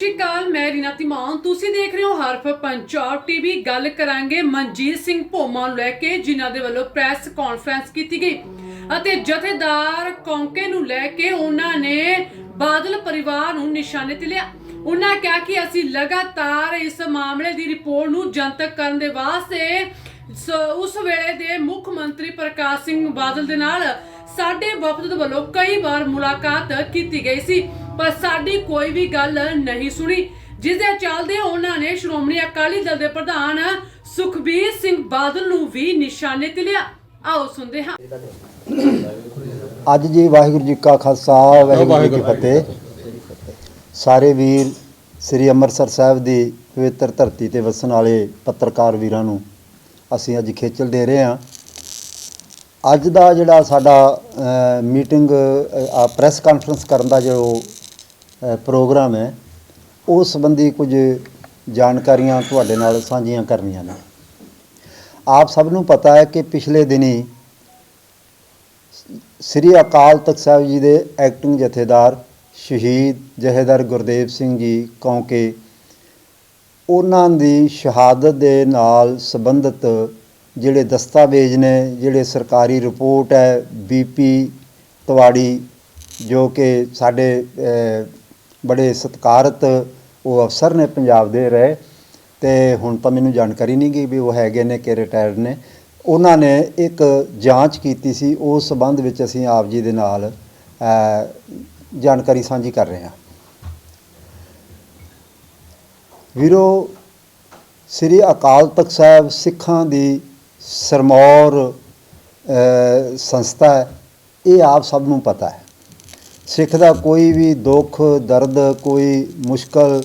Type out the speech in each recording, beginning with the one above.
ਸਤਿ ਮੈਂ ਰੀਨਾ ਤਿਮਾਨ ਤੁਸੀਂ ਦੇਖ ਰਹੇ ਹੋ ਹਰਫ ਪੰਜਾਬ ਟੀਵੀ ਗੱਲ ਕਰਾਂਗੇ ਮਨਜੀਤ ਸਿੰਘ ਭੋਮਾ ਨੂੰ ਲੈ ਕੇ, ਜਿਨ੍ਹਾਂ ਦੇ ਵੱਲੋਂ ਪ੍ਰੈਸ ਕਾਨਫਰੰਸ ਕੀਤੀ ਗਈ। ਅਤੇ ਜਥੇਦਾਰ ਕੌਂਕੇ ਨੂੰ ਲੈ ਕੇ ਉਹਨਾਂ ਨੇ ਬਾਦਲ ਪਰਿਵਾਰ ਨੂੰ ਨਿਸ਼ਾਨੇ ਤੇ ਲਿਆ। ਉਹਨਾਂ ਕਿਹਾ ਕਿ ਅਸੀਂ ਲਗਾਤਾਰ ਇਸ ਮਾਮਲੇ ਦੀ ਰਿਪੋਰਟ ਨੂੰ ਜਨਤਕ ਕਰਨ ਦੇ ਵਾਸਤੇ ਉਸ ਵੇਲੇ ਦੇ ਮੁੱਖ ਮੰਤਰੀ ਪ੍ਰਕਾਸ਼ ਸਿੰਘ ਬਾਦਲ ਦੇ ਨਾਲ ਸਾਡੇ ਵਫਦ ਵੱਲੋਂ ਕਈ ਵਾਰ ਮੁਲਾਕਾਤ ਕੀਤੀ ਗਈ ਸੀ। ਪਰ ਸਾਡੀ ਕੋਈ ਵੀ ਗੱਲ ਨਹੀਂ ਸੁਣੀ। ਜਿਸ ਦੇ ਚੱਲਦੇ ਉਹਨਾਂ ਨੇ ਸ਼੍ਰੋਮਣੀ ਅਕਾਲੀ ਦਲ ਦੇ ਪ੍ਰਧਾਨ ਸੁਖਬੀਰ ਸਿੰਘ ਬਾਦਲ ਨੂੰ ਵੀ ਨਿਸ਼ਾਨੇ ਤੇ ਲਿਆ। ਆਓ ਸੁਣਦੇ ਹਾਂ। ਅੱਜ ਜੀ ਵਾਹਿਗੁਰੂ ਜੀ ਕਾ ਖਾਲਸਾ ਵਾਹਿਗੁਰੂ ਜੀ ਕੀ ਫਤਿਹ। ਸਾਰੇ ਵੀਰ ਸ੍ਰੀ ਅੰਮ੍ਰਿਤਸਰ ਸਾਹਿਬ ਦੀ ਪਵਿੱਤਰ ਧਰਤੀ ਤੇ ਵਸਣ ਵਾਲੇ ਪੱਤਰਕਾਰ ਵੀਰਾਂ ਨੂੰ ਅਸੀਂ ਅੱਜ ਖੇਚਲ ਦੇ ਰਹੇ ਹਾਂ। ਅੱਜ ਦਾ ਜਿਹੜਾ ਸਾਡਾ ਮੀਟਿੰਗ ਪ੍ਰੈਸ ਕਾਨਫਰੰਸ ਕਰਨ ਦਾ ਜੋ ਪ੍ਰੋਗਰਾਮ ਹੈ ਉਸ ਸੰਬੰਧੀ ਕੁਝ ਜਾਣਕਾਰੀਆਂ ਤੁਹਾਡੇ ਨਾਲ ਸਾਂਝੀਆਂ ਕਰਨੀਆਂ ਨੇ। ਆਪ ਸਭ ਨੂੰ ਪਤਾ ਹੈ ਕਿ ਪਿਛਲੇ ਦਿਨੀ ਸ੍ਰੀ ਅਕਾਲ ਤਖਤ ਸਾਹਿਬ ਜੀ ਦੇ ਐਕਟਿੰਗ ਜਥੇਦਾਰ ਸ਼ਹੀਦ ਜਹੇਦਾਰ ਗੁਰਦੇਵ ਸਿੰਘ ਜੀ ਕੌਂਕੇ, ਉਹਨਾਂ ਦੀ ਸ਼ਹਾਦਤ ਦੇ ਨਾਲ ਸੰਬੰਧਿਤ ਜਿਹੜੇ ਦਸਤਾਵੇਜ਼ ਨੇ, ਜਿਹੜੇ ਸਰਕਾਰੀ ਰਿਪੋਰਟ ਹੈ ਬੀਪੀ ਤਵਾੜੀ, ਜੋ ਕਿ ਸਾਡੇ ਬੜੇ ਸਤਿਕਾਰਤ ਉਹ ਅਫਸਰ ਨੇ ਪੰਜਾਬ ਦੇ ਰਹੇ ਤੇ ਹੁਣ ਤਾਂ ਮੈਨੂੰ ਜਾਣਕਾਰੀ ਨਹੀਂ ਗਈ ਵੀ ਉਹ ਹੈਗੇ ਨੇ ਕਿ ਰਿਟਾਇਰਡ ਨੇ। ਉਹਨਾਂ ਨੇ ਇੱਕ ਜਾਂਚ ਕੀਤੀ ਸੀ, ਉਸ ਸੰਬੰਧ ਵਿੱਚ ਅਸੀਂ ਆਪ ਜੀ ਦੇ ਨਾਲ ਜਾਣਕਾਰੀ ਸਾਂਝੀ ਕਰ ਰਹੇ ਹਾਂ। ਵੀਰੋ, ਸ੍ਰੀ ਅਕਾਲ ਤਖਤ ਸਾਹਿਬ ਸਿੱਖਾਂ ਦੀ ਸਰਮੌਰ ਸੰਸਥਾ ਹੈ, ਇਹ ਆਪ ਸਭ ਨੂੰ ਪਤਾ ਹੈ। ਸਿੱਖ ਦਾ ਕੋਈ ਵੀ ਦੁੱਖ, ਦਰਦ, ਕੋਈ ਮੁਸ਼ਕਲ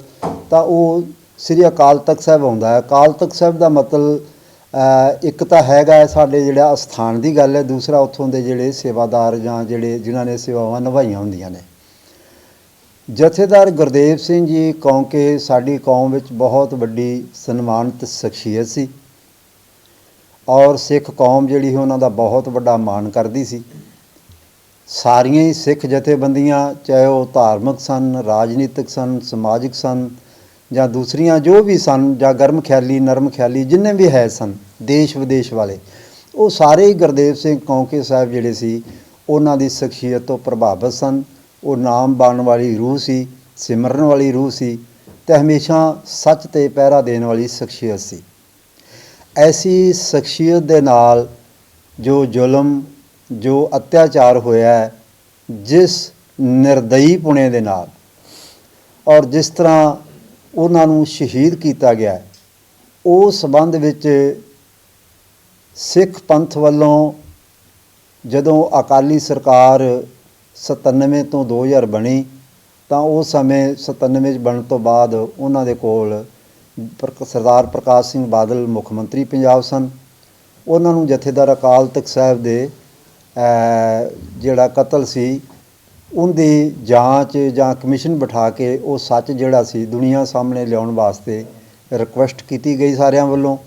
ਤਾਂ ਉਹ ਸ੍ਰੀ ਅਕਾਲ ਤਖਤ ਸਾਹਿਬ ਆਉਂਦਾ ਹੈ। ਅਕਾਲ ਤਖਤ ਸਾਹਿਬ ਦਾ ਮਤਲਬ ਇੱਕ ਤਾਂ ਹੈਗਾ ਸਾਡੇ ਜਿਹੜਾ ਅਸਥਾਨ ਦੀ ਗੱਲ ਹੈ, ਦੂਸਰਾ ਉੱਥੋਂ ਦੇ ਜਿਹੜੇ ਸੇਵਾਦਾਰ ਜਾਂ ਜਿਹੜੇ ਜਿਨ੍ਹਾਂ ਨੇ ਸੇਵਾਵਾਂ ਨਿਭਾਈਆਂ ਹੁੰਦੀਆਂ ਨੇ। ਜਥੇਦਾਰ ਗੁਰਦੇਵ ਸਿੰਘ ਜੀ ਕੌਂਕੇ ਸਾਡੀ ਕੌਮ ਵਿੱਚ ਬਹੁਤ ਵੱਡੀ ਸਨਮਾਨਿਤ ਸ਼ਖਸੀਅਤ ਸੀ। ਔਰ ਸਿੱਖ ਕੌਮ ਜਿਹੜੀ ਸੀ ਉਹਨਾਂ ਦਾ ਬਹੁਤ ਵੱਡਾ ਮਾਣ ਕਰਦੀ ਸੀ। ਸਾਰੀਆਂ ਹੀ ਸਿੱਖ ਜਥੇਬੰਦੀਆਂ, ਚਾਹੇ ਉਹ ਧਾਰਮਿਕ ਸਨ, ਰਾਜਨੀਤਿਕ ਸਨ, ਸਮਾਜਿਕ ਸਨ, ਜਾਂ ਦੂਸਰੀਆਂ ਜੋ ਵੀ ਸਨ, ਜਾਂ ਗਰਮ ਖਿਆਲੀ, ਨਰਮ ਖਿਆਲੀ, ਜਿੰਨੇ ਵੀ ਹੈ ਸਨ, ਦੇਸ਼ ਵਿਦੇਸ਼ ਵਾਲੇ, ਉਹ ਸਾਰੇ ਹੀ ਗੁਰਦੇਵ ਸਿੰਘ ਕੌਂਕੇ ਸਾਹਿਬ ਜਿਹੜੇ ਸੀ, ਉਹਨਾਂ ਦੀ ਸ਼ਖਸੀਅਤ ਤੋਂ ਪ੍ਰਭਾਵਿਤ ਸਨ। ਉਹ ਨਾਮ ਬਾਣ ਵਾਲੀ ਰੂਹ ਸੀ, ਸਿਮਰਨ ਵਾਲੀ ਰੂਹ ਸੀ ਤੇ ਹਮੇਸ਼ਾ ਸੱਚ ਤੇ ਪਹਿਰਾ ਦੇਣ ਵਾਲੀ ਸ਼ਖਸੀਅਤ ਸੀ। ਐਸੀ ਸ਼ਖਸੀਅਤ ਦੇ ਨਾਲ ਜੋ ਜ਼ੁਲਮ ਜੋ ਅਤਿਆਚਾਰ ਹੋਇਆ ਹੈ, ਜਿਸ ਨਿਰਦਈ ਪੁਣੇ ਦੇ ਨਾਲ ਔਰ ਜਿਸ ਤਰ੍ਹਾਂ ਉਹਨਾਂ ਨੂੰ ਸ਼ਹੀਦ ਕੀਤਾ ਗਿਆ ਉਹ ਉਸ ਸਬੰਧ ਵਿੱਚ ਸਿੱਖ ਪੰਥ ਵੱਲੋਂ ਜਦੋਂ ਅਕਾਲੀ ਸਰਕਾਰ 97 ਤੋਂ 2000 ਬਣੀ, ਤਾਂ ਉਸ ਸਮੇਂ 97 ਚ ਬਣਨ ਤੋਂ ਬਾਅਦ ਉਹਨਾਂ ਦੇ ਕੋਲ ਪ੍ਰਕ- ਸਰਦਾਰ ਪ੍ਰਕਾਸ਼ ਸਿੰਘ ਬਾਦਲ ਮੁੱਖ ਮੰਤਰੀ ਪੰਜਾਬ ਸਨ। ਉਹਨਾਂ ਨੂੰ ਜਥੇਦਾਰ ਅਕਾਲ ਤਖਤ ਸਾਹਿਬ ਦੇ ਜਿਹੜਾ ਕਤਲ ਸੀ ਉਹਦੀ ਜਾਂਚ ਜਾਂ ਕਮਿਸ਼ਨ ਬਿਠਾ ਕੇ ਉਹ ਸੱਚ ਜਿਹੜਾ ਸੀ ਦੁਨੀਆ ਸਾਹਮਣੇ ਲਿਆਉਣ ਵਾਸਤੇ ਰਿਕੁਐਸਟ ਕੀਤੀ ਗਈ ਸਾਰਿਆਂ ਵੱਲੋਂ।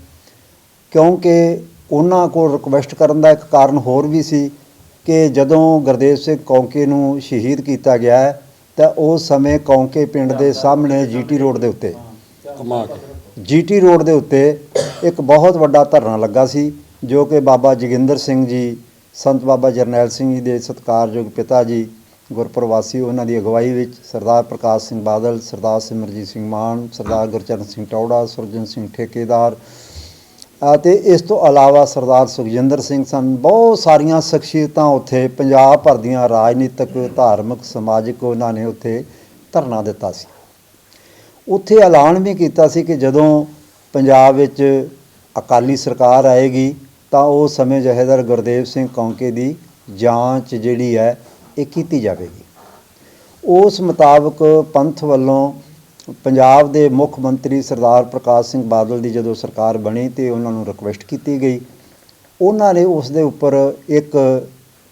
ਕਿਉਂਕਿ ਉਹਨਾਂ ਕੋਲ ਰਿਕੁਐਸਟ ਕਰਨ ਦਾ ਇੱਕ ਕਾਰਨ ਹੋਰ ਵੀ ਸੀ ਕਿ ਜਦੋਂ ਗੁਰਦੇਵ ਸਿੰਘ ਕੌਂਕੇ ਨੂੰ ਸ਼ਹੀਦ ਕੀਤਾ ਗਿਆ ਤਾਂ ਉਸ ਸਮੇਂ ਕੌਂਕੇ ਪਿੰਡ ਦੇ ਸਾਹਮਣੇ ਜੀਟੀ ਰੋਡ ਦੇ ਉੱਤੇ। ਕਮਾ ਕੇ। ਜੀਟੀ ਰੋਡ ਦੇ ਉੱਤੇ ਇੱਕ ਬਹੁਤ ਵੱਡਾ ਧਰਨਾ ਲੱਗਾ ਸੀ ਜੋ ਕਿ ਬਾਬਾ ਜੋਗਿੰਦਰ ਸਿੰਘ ਜੀ ਸੰਤ ਬਾਬਾ ਜਰਨੈਲ ਸਿੰਘ ਜੀ ਦੇ ਸਤਿਕਾਰਯੋਗ ਪਿਤਾ ਜੀ ਗੁਰਪ੍ਰਵਾਸੀ ਉਹਨਾਂ ਦੀ ਅਗਵਾਈ ਵਿੱਚ ਸਰਦਾਰ ਪ੍ਰਕਾਸ਼ ਸਿੰਘ ਬਾਦਲ, ਸਰਦਾਰ ਸਿਮਰਜੀਤ ਸਿੰਘ ਮਾਨ, ਸਰਦਾਰ ਗੁਰਚਰਨ ਸਿੰਘ ਟੌੜਾ, ਸੁਰਜਨ ਸਿੰਘ ਠੇਕੇਦਾਰ ਅਤੇ ਇਸ ਤੋਂ ਇਲਾਵਾ ਸਰਦਾਰ ਸੁਖਜਿੰਦਰ ਸਿੰਘ ਸਨ। ਬਹੁਤ ਸਾਰੀਆਂ ਸ਼ਖਸੀਅਤਾਂ ਉੱਥੇ, ਪੰਜਾਬ ਭਰ ਦੀਆਂ ਰਾਜਨੀਤਿਕ, ਧਾਰਮਿਕ, ਸਮਾਜਿਕ ਉਹਨਾਂ ਨੇ ਉੱਥੇ ਧਰਨਾ ਦਿੱਤਾ ਸੀ। ਉੱਥੇ ਐਲਾਨ ਵੀ ਕੀਤਾ ਸੀ ਕਿ ਜਦੋਂ ਪੰਜਾਬ ਵਿੱਚ ਅਕਾਲੀ ਸਰਕਾਰ ਆਏਗੀ ਤਾਂ ਉਸ ਸਮੇਂ ਜਹੇਦਾਰ ਗੁਰਦੇਵ ਸਿੰਘ ਕੌਂਕੇ ਦੀ ਜਾਂਚ ਜਿਹੜੀ ਹੈ ਇਹ ਕੀਤੀ ਜਾਵੇਗੀ। ਉਸ ਮੁਤਾਬਕ ਪੰਥ ਵੱਲੋਂ ਪੰਜਾਬ ਦੇ ਮੁੱਖ ਮੰਤਰੀ ਸਰਦਾਰ ਪ੍ਰਕਾਸ਼ ਸਿੰਘ ਬਾਦਲ ਦੀ ਜਦੋਂ ਸਰਕਾਰ ਬਣੀ ਤੇ ਉਹਨਾਂ ਨੂੰ ਰਿਕੁਐਸਟ ਕੀਤੀ ਗਈ ਉਹਨਾਂ ਨੇ ਉਸ ਦੇ ਉੱਪਰ ਇੱਕ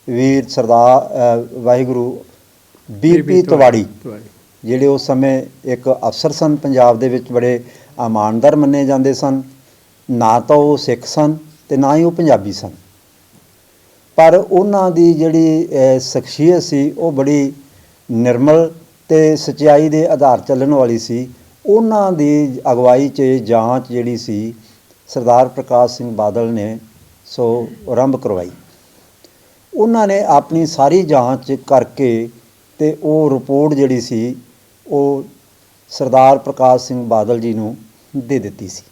ਵੀਰ ਸਰਦਾਰ ਵਾਹਿਗੁਰੂ ਬੀਪੀ ਤਵਾੜੀ ਜਿਹੜੇ ਉਸ ਸਮੇਂ ਇੱਕ ਅਫਸਰ ਸਨ ਪੰਜਾਬ ਦੇ ਵਿੱਚ ਬੜੇ ਇਮਾਨਦਾਰ ਮੰਨੇ ਜਾਂਦੇ ਸਨ। ਨਾ ਤਾਂ ਉਹ ਸਿੱਖ ਸਨ ਤੇ ਨਾ ਹੀ ਉਹ ਪੰਜਾਬੀ ਸਨ। ਪਰ ਉਹਨਾਂ ਦੀ ਜਿਹੜੀ ਸ਼ਖਸੀਅਤ ਸੀ, ਉਹ ਬੜੀ ਨਿਰਮਲ ਤੇ ਸਚਾਈ ਦੇ ਆਧਾਰ ਚੱਲਣ ਵਾਲੀ ਸੀ। ਉਹਨਾਂ ਦੀ ਅਗਵਾਈ 'ਚ ਜਾਂਚ ਜਿਹੜੀ ਸੀ, ਸਰਦਾਰ ਪ੍ਰਕਾਸ਼ ਸਿੰਘ ਬਾਦਲ ਨੇ ਸੋ ਆਰੰਭ ਕਰਵਾਈ। ਉਹਨਾਂ ਨੇ ਆਪਣੀ ਸਾਰੀ ਜਾਂਚ ਕਰਕੇ ਤੇ ਉਹ ਰਿਪੋਰਟ ਜਿਹੜੀ ਸੀ, ਉਹ ਸਰਦਾਰ ਪ੍ਰਕਾਸ਼ ਸਿੰਘ ਬਾਦਲ ਜੀ ਨੂੰ ਦੇ ਦਿੱਤੀ ਸੀ।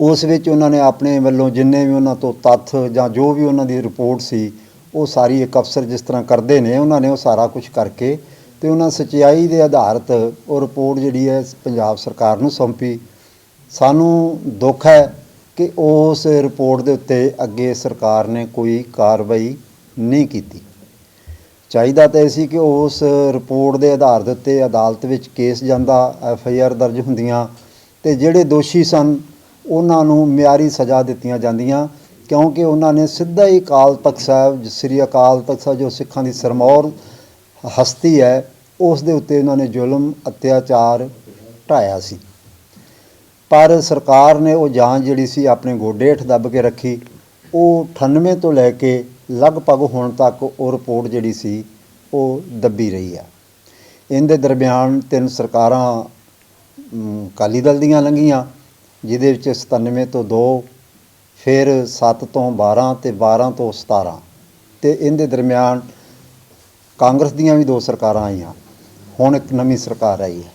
ਉਸ ਵਿੱਚ ਉਹਨਾਂ ਨੇ ਆਪਣੇ ਵੱਲੋਂ ਜਿੰਨੇ ਵੀ ਉਹਨਾਂ ਤੋਂ ਤੱਥ ਜਾਂ ਜੋ ਵੀ ਉਹਨਾਂ ਦੀ ਰਿਪੋਰਟ ਸੀ, ਉਹ ਸਾਰੀ ਇੱਕ ਅਫਸਰ ਜਿਸ ਤਰ੍ਹਾਂ ਕਰਦੇ ਨੇ, ਉਹਨਾਂ ਨੇ ਉਹ ਸਾਰਾ ਕੁਝ ਕਰਕੇ ਤੇ ਉਹਨਾਂ ਸਚਾਈ ਦੇ ਆਧਾਰਤ ਉਹ ਰਿਪੋਰਟ ਜਿਹੜੀ ਹੈ ਪੰਜਾਬ ਸਰਕਾਰ ਨੂੰ ਸੌਂਪੀ। ਸਾਨੂੰ ਦੁੱਖ ਹੈ ਕਿ ਉਸ ਰਿਪੋਰਟ ਦੇ ਉੱਤੇ ਅੱਗੇ ਸਰਕਾਰ ਨੇ ਕੋਈ ਕਾਰਵਾਈ ਨਹੀਂ ਕੀਤੀ। ਚਾਹੀਦਾ ਤਾਂ ਇਹ ਸੀ ਕਿ ਉਸ ਰਿਪੋਰਟ ਦੇ ਆਧਾਰ ਦੇ ਉੱਤੇ ਅਦਾਲਤ ਵਿੱਚ ਕੇਸ ਜਾਂਦਾ, ਐਫ ਆਈ ਆਰ ਦਰਜ ਹੁੰਦੀਆਂ ਤੇ ਜਿਹੜੇ ਦੋਸ਼ੀ ਸਨ ਉਹਨਾਂ ਨੂੰ ਮਿਆਰੀ ਸਜ਼ਾ ਦਿੱਤੀਆਂ ਜਾਂਦੀਆਂ ਕਿਉਂਕਿ ਉਹਨਾਂ ਨੇ ਸਿੱਧਾ ਹੀ ਅਕਾਲ ਤਖਤ ਸਾਹਿਬ ਸ੍ਰੀ ਅਕਾਲ ਤਖਤ ਸਾਹਿਬ ਜੋ ਸਿੱਖਾਂ ਦੀ ਸਰਮੌਰ ਹਸਤੀ ਹੈ ਉਸ ਦੇ ਉੱਤੇ ਉਹਨਾਂ ਨੇ ਜ਼ੁਲਮ ਅਤਿਆਚਾਰ ਢਾਇਆ ਸੀ। ਪਰ ਸਰਕਾਰ ਨੇ ਉਹ ਜਾਂਚ ਜਿਹੜੀ ਸੀ ਆਪਣੇ ਗੋਡੇ ਹੇਠ ਦੱਬ ਕੇ ਰੱਖੀ। ਉਹ 98 ਤੋਂ ਲੈ ਕੇ ਲਗਭਗ ਹੁਣ ਤੱਕ ਉਹ ਰਿਪੋਰਟ ਜਿਹੜੀ ਸੀ ਉਹ ਦੱਬੀ ਰਹੀ ਆ। ਇਹਦੇ ਦਰਮਿਆਨ ਤਿੰਨ ਸਰਕਾਰਾਂ ਅਮ, ਅਕਾਲੀ ਦਲ ਦੀਆਂ ਲੰਘੀਆਂ। ਜਿਹਦੇ ਵਿੱਚ 97 ਤੋਂ 2 ਫਿਰ 7 ਤੋਂ 12 ਤੇ 12 ਤੋਂ 17 ਤੇ ਇਹਦੇ ਦਰਮਿਆਨ ਕਾਂਗਰਸ ਦੀਆਂ ਵੀ ਦੋ ਸਰਕਾਰਾਂ ਆਈਆਂ। ਹੁਣ ਇੱਕ ਨਵੀਂ ਸਰਕਾਰ ਆਈ ਹੈ।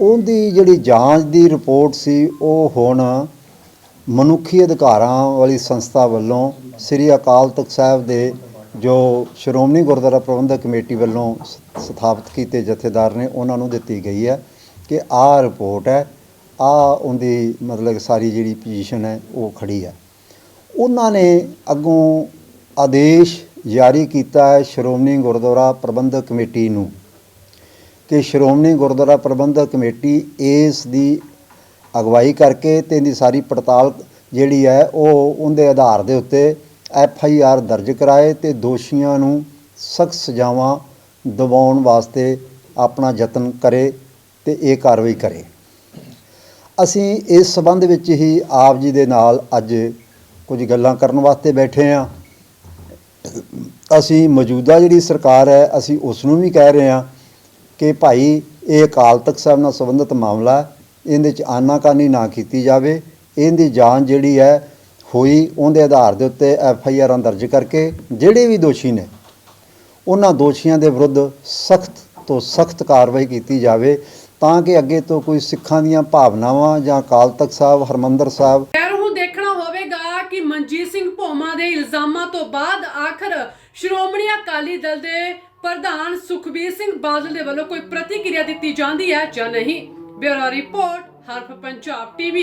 ਉਹਦੀ ਜਿਹੜੀ ਜਾਂਚ ਦੀ ਰਿਪੋਰਟ ਸੀ, ਉਹ ਹੁਣ ਮਨੁੱਖੀ ਅਧਿਕਾਰਾਂ ਵਾਲੀ ਸੰਸਥਾ ਵੱਲੋਂ ਸ੍ਰੀ ਅਕਾਲ ਤਖਤ ਸਾਹਿਬ ਦੇ ਜੋ ਸ਼੍ਰੋਮਣੀ ਗੁਰਦੁਆਰਾ ਪ੍ਰਬੰਧਕ ਕਮੇਟੀ ਵੱਲੋਂ ਸ- ਸਥਾਪਿਤ ਕੀਤੇ ਜਥੇਦਾਰ ਨੇ, ਉਹਨਾਂ ਨੂੰ ਦਿੱਤੀ ਗਈ ਹੈ ਕਿ ਆਹ ਰਿਪੋਰਟ ਹੈ ਆ ਉਹਦੀ ਮਤਲਬ ਸਾਰੀ ਜਿਹੜੀ ਪੋਜੀਸ਼ਨ ਹੈ, ਉਹ ਖੜੀ ਹੈ। ਉਹਨਾਂ ਨੇ ਅੱਗੋਂ ਆਦੇਸ਼ ਜਾਰੀ ਕੀਤਾ ਹੈ ਸ਼੍ਰੋਮਣੀ ਗੁਰਦੁਆਰਾ ਪ੍ਰਬੰਧਕ ਕਮੇਟੀ ਨੂੰ ਕਿ ਸ਼੍ਰੋਮਣੀ ਗੁਰਦੁਆਰਾ ਪ੍ਰਬੰਧਕ ਕਮੇਟੀ ਇਸ ਦੀ ਅਗਵਾਈ ਕਰਕੇ ਤੇ ਇਹਦੀ ਸਾਰੀ ਪੜਤਾਲ ਜਿਹੜੀ ਹੈ, ਉਹ ਉਹਦੇ ਆਧਾਰ ਦੇ ਉੱਤੇ ਐਫ ਆਈ ਆਰ ਦਰਜ ਕਰਾਏ ਤੇ ਦੋਸ਼ੀਆਂ ਨੂੰ ਸਖਤ ਸਜ਼ਾਵਾਂ ਦਿਵਾਉਣ ਵਾਸਤੇ ਆਪਣਾ ਯਤਨ ਕਰੇ ਤੇ ਇਹ ਕਾਰਵਾਈ ਕਰੇ। ਅਸੀਂ ਇਸ ਸਬੰਧ ਵਿੱਚ ਹੀ ਆਪ ਜੀ ਦੇ ਨਾਲ ਅੱਜ ਕੁਝ ਗੱਲਾਂ ਕਰਨ ਵਾਸਤੇ ਬੈਠੇ ਹਾਂ। ਅਸੀਂ ਮੌਜੂਦਾ ਜਿਹੜੀ ਸਰਕਾਰ ਹੈ, ਅਸੀਂ ਉਸ ਨੂੰ ਵੀ ਕਹਿ ਰਹੇ ਹਾਂ ਕਿ ਭਾਈ ਇਹ ਅਕਾਲ ਤਖਤ ਸਾਹਿਬ ਨਾਲ ਸੰਬੰਧਿਤ ਮਾਮਲਾ ਇਹਦੇ ਚ ਆਨਾਕਾਨੀ ਨਾ ਕੀਤੀ ਜਾਵੇ। ਇਹਦੀ ਜਾਂਚ ਜਿਹੜੀ ਹੈ ਹੋਈ, ਉਹਦੇ ਆਧਾਰ ਦੇ ਉੱਤੇ ਐਫ ਆਈ ਆਰਾਂ ਦਰਜ ਕਰਕੇ ਜਿਹੜੇ ਵੀ ਦੋਸ਼ੀ ਨੇ, ਉਹਨਾਂ ਦੋਸ਼ੀਆਂ ਦੇ ਵਿਰੁੱਧ ਸਖਤ ਤੋਂ ਸਖਤ ਕਾਰਵਾਈ ਕੀਤੀ ਜਾਵੇ। ਤਾਂ ਕਿ ਅੱਗੇ ਤੋਂ ਕੋਈ ਸਿੱਖਾਂ ਦੀਆਂ ਭਾਵਨਾਵਾਂ ਜਾਂ ਅਕਾਲ ਤਖਤ ਸਾਹਿਬ, ਹਰਮੰਦਰ ਸਾਹਿਬ। ਖੈਰ, ਹੁਣ ਦੇਖਣਾ ਹੋਵੇਗਾ ਕਿ ਮਨਜੀਤ ਸਿੰਘ ਭੋਮਾ ਦੇ ਇਲਜ਼ਾਮਾਂ ਤੋਂ ਬਾਅਦ ਆਖਰ ਸ਼੍ਰੋਮਣੀ ਅਕਾਲੀ ਦਲ ਦੇ ਪ੍ਰਧਾਨ ਸੁਖਬੀਰ ਸਿੰਘ ਬਾਦਲ ਦੇ ਵੱਲੋਂ ਕੋਈ ਪ੍ਰਤੀਕਿਰਿਆ ਦਿੱਤੀ ਜਾਂਦੀ ਹੈ ਜਾਂ ਨਹੀਂ? Bureau report, Haraf Punjab TV.